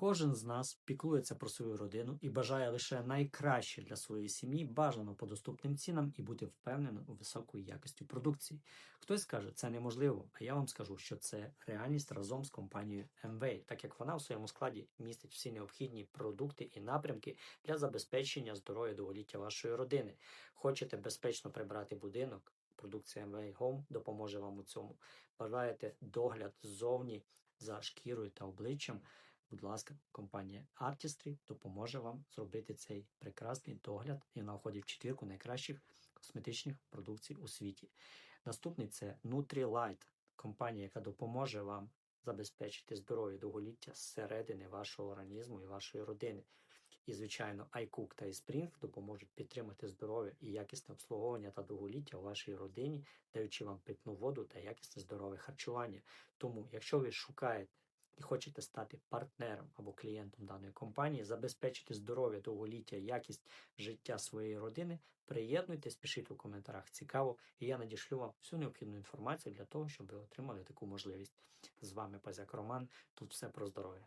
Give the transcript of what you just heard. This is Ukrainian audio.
Кожен з нас піклується про свою родину і бажає лише найкраще для своєї сім'ї, бажано по доступним цінам і бути впевненим у високої якості продукції. Хтось скаже, це неможливо, а я вам скажу, що це реальність разом з компанією MWay, так як вона в своєму складі містить всі необхідні продукти і напрямки для забезпечення здоров'я довголіття вашої родини. Хочете безпечно прибрати будинок? Продукція MWay Home допоможе вам у цьому. Бажаєте догляд ззовні за шкірою та обличчям? Будь ласка, компанія Artistry допоможе вам зробити цей прекрасний догляд і вона входить в четвірку найкращих косметичних продукцій у світі. Наступний це Nutrilite, компанія, яка допоможе вам забезпечити здоров'я довголіття зсередини вашого організму і вашої родини. І, звичайно, iCook та iSpring допоможуть підтримати здоров'я і якісне обслуговування та довголіття у вашій родині, даючи вам питну воду та якісне здорове харчування. Тому, якщо ви шукаєте і хочете стати партнером або клієнтом даної компанії, забезпечити здоров'я, довголіття, якість життя своєї родини, приєднуйтесь, пишіть у коментарях цікаво, і я надішлю вам всю необхідну інформацію для того, щоб ви отримали таку можливість. З вами Пазяк Роман. Тут все про здоров'я.